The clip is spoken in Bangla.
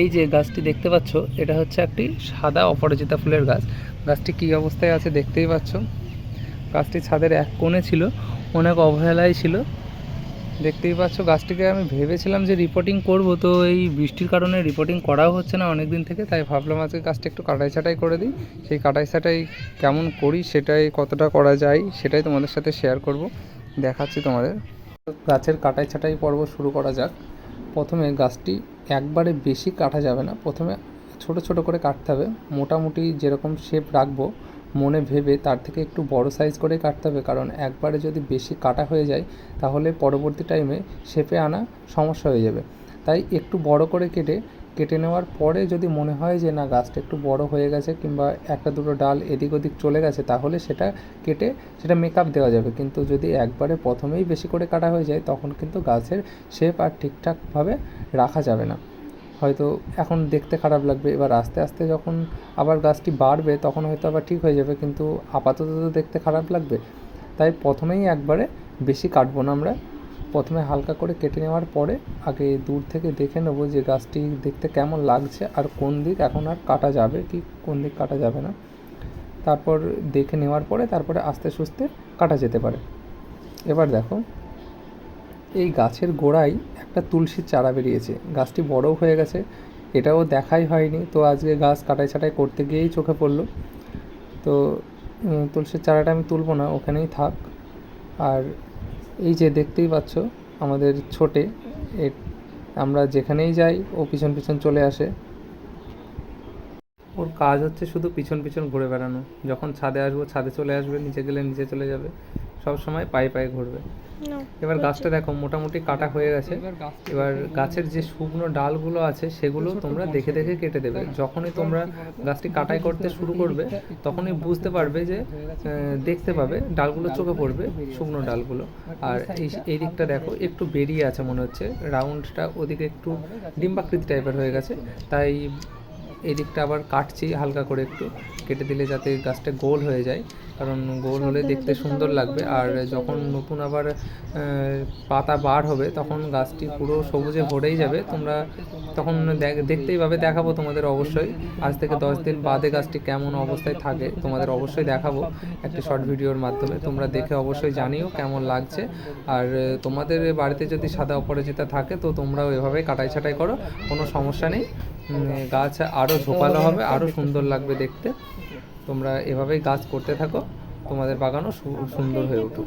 এই যে গাছটি দেখতে পাচ্ছ, এটা হচ্ছে একটি সাদা অপরাজিতা ফুলের গাছ। গাছটি কী অবস্থায় আছে দেখতেই পাচ্ছ। গাছটি ছাদের এক কোণে ছিল, অনেক অবহেলায় ছিল। দেখতেই পাচ্ছ, গাছটিকে আমি ভেবেছিলাম যে রিপোর্টিং করব, তো এই বৃষ্টির কারণে রিপোর্টিং করাও হচ্ছে না অনেক দিন থেকে, তাই ভাবলাম আজকে গাছটা একটু কাটাই ছাটাই করে দিই। সেই কাটাই ছাটাই কেমন করি, সেটাই কতটা করা যায়, সেটাই তোমাদের সাথে শেয়ার করব। দেখাচ্ছি তোমাদের। গাছের কাটাই ছাটাই পর্ব শুরু করা যাক। প্রথমে গাছটি একবারে বেশি কাটা যাবে না। প্রথমে ছোট ছোট করে কাটতে হবে। মোটামুটি যেরকম শেপ রাখব, মনে ভেবে তার থেকে একটু বড় সাইজ করে কাটতে হবে। কারণ একবারে যদি বেশি কাটা হয়ে যায়, তাহলে পরবর্তী টাইমে শেপে আনা সমস্যা হয়ে যাবে। তাই একটু বড় করে কেটে কেটে নেওয়ার পরে যদি মনে হয় যে, না, গাছটা একটু বড় হয়ে গেছে কিংবা একটা দুটো ডাল এদিক ওদিক চলে গেছে, তাহলে সেটা কেটে সেটা মেকআপ দেওয়া যাবে। কিন্তু যদি একবারে প্রথমেই বেশি করে কাটা হয়ে যায়, তখন কিন্তু গাছের শেপ আর ঠিকঠাকভাবে রাখা যাবে না। হয়তো এখন দেখতে খারাপ লাগবে, এবার আস্তে আস্তে যখন আবার গাছটি বাড়বে, তখন হয়তো আবার ঠিক হয়ে যাবে, কিন্তু আপাতত তো দেখতে খারাপ লাগবে। তাই প্রথমেই একবারে বেশি কাটবো না আমরা। প্রথমে হালকা করে কেটে নেওয়ার পরে আগে দূর থেকে দেখে নেব যে গাছটি দেখতে কেমন লাগছে আর কোন দিক এখন আর কাটা যাবে কি কোন দিক কাটা যাবে না। তারপর দেখে নেওয়ার পরে তারপরে আস্তে সুস্তে কাটা যেতে পারে। এবার দেখো, এই গাছের গোড়ায় একটা তুলসীর চারা বেরিয়েছে। গাছটি বড়ও হয়ে গেছে, এটাও দেখাই হয়নি। তো আজকে গাছ কাটাই ছাটাই করতে গিয়েই চোখে পড়ল। তো তুলসীর চারাটা আমি তুলবো না, ওখানেই থাক। আর এই যে দেখতেই পাচ্ছ, আমাদের ছোটে আমরা যেখানেই যাই, ও পিছন পিছন চলে আসে। ওর কাজ হচ্ছে শুধু পিছন পিছন ঘুরে বেড়ানো। যখন ছাদে আসব, ছাদে চলে আসবে, নিচে গেলে নিচে চলে যাবে। সব সময় পায়ে পায়ে ঘুরবে। এবার গাছটা দেখো মোটামুটি কাটা হয়ে গেছে। এবার গাছের যে শুকনো ডালগুলো আছে সেগুলো তোমরা দেখে দেখে কেটে দেবে। যখনই তোমরা গাছটি কাটাই করতে শুরু করবে তখনই বুঝতে পারবে যে দেখতে পাবে ডালগুলো চোখে পড়বে শুকনো ডালগুলো। আর এই এই দিকটা দেখো একটু বেরিয়ে আছে মনে হচ্ছে। রাউন্ডটা ওদিকে একটু ডিম্বাকৃতি টাইপের হয়ে গেছে। তাই এই দিকটা আবার কাটছি হালকা করে একটু কেটে দিলে যাতে গাছটা গোল হয়ে যায়। কারণ গোল হলে দেখতে সুন্দর লাগবে। আর যখন নতুন আবার পাতা বার হবে তখন গাছটি পুরো সবুজে ভরেই যাবে। তোমরা তখন দেখ- দেখতেই পাবে দেখাবো তোমাদের অবশ্যই। আজ থেকে দশ দিন বাদে গাছটি কেমন অবস্থায় থাকে তোমাদের অবশ্যই দেখাবো একটি শর্ট ভিডিওর মাধ্যমে। তোমরা দেখে অবশ্যই জানিও কেমন লাগছে। আর তোমাদের বাড়িতে যদি সাদা অপরাজিতা থাকে তো তোমরাও এভাবে কাটাই ছাটাই করো কোনো সমস্যা নেই। গাছ আরও ঝোপালো হবে আরও সুন্দর লাগবে দেখতে। তোমরা এভাবেই গাছ করতে থাকো। তোমাদের বাগানও সুন্দর হয়ে উঠুক।